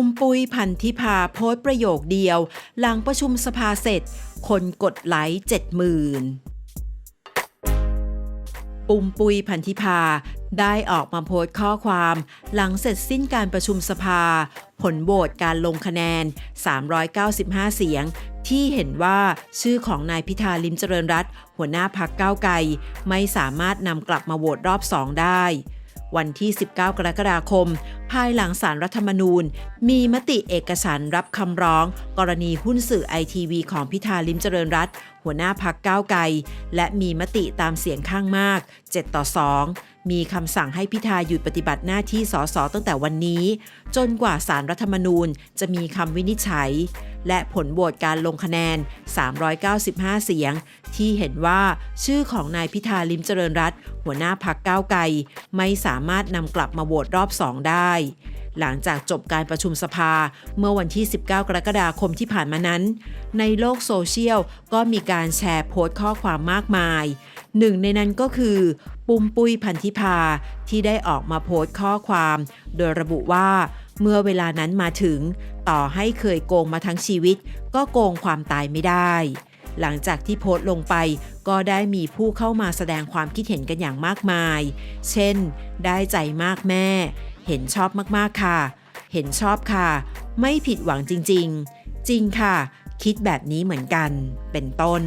ปุมปุยพันธิพาโพสต์ประโยคเดียว หลังประชุมสภาเสร็จ คนกดไลค์เจ็ดหมื่นปุ้มปุยพันธิพาได้ออกมาโพสต์ข้อความ หลังเสร็จสิ้นการประชุมสภา ผลโหวตการลงคะแนน 395 เสียง ที่เห็นว่าชื่อของนายพิธาลิมเจริญรัตหัวหน้าพักก้าวไกล ไม่สามารถนำกลับมาโหวตรอบสองได้ วันที่ 19 กรกฎาคม ภายหลังสารรัฐธรรมนูญ มีมติเอกฉันท์รับคำร้อง กรณีหุ้นสื่อไอทีวีของพิธาลิมเจริญรัตหัวหน้าพักก้าวไกล และมีมติตามเสียงข้างมาก 7 ต่อ 2 มีคำสั่งให้พิธาหยุดปฏิบัติหน้าที่สสตั้งแต่วันนี้ จนกว่าสารรัฐธรรมนูญจะมีคำวินิจฉัย และผลโหวตการลงคะแนน 395 เสียง ที่เห็นว่าชื่อของนายพิธาลิมเจริญรัตหัวหน้าพักก้าวไกล ไม่สามารถนำกลับมาโหวตรอบ2ได้หลังจากจบการประชุมสภาเมื่อวันที่ 19 กรกฎาคมที่ผ่านมานั้น ในโลกโซเชียลก็มีการแชร์โพสต์ข้อความมากมาย หนึ่งในนั้นก็คือ ปุ้มปุ้ยพันธิพาที่ได้ออกมาโพสต์ข้อความ โดยระบุว่า เมื่อเวลานั้นมาถึง ต่อให้เคยโกงมาทั้งชีวิต ก็โกงความตายไม่ได้ หลังจากที่โพสต์ลงไปก็ได้มีผู้เข้ามาแสดงความคิดเห็นกันอย่างมากมาย เช่น ได้ใจมากแม่ เห็นชอบมากๆค่ะ เห็นชอบค่ะ ไม่ผิดหวังจริง ๆ จริงค่ะ คิดแบบนี้เหมือนกัน เป็นต้น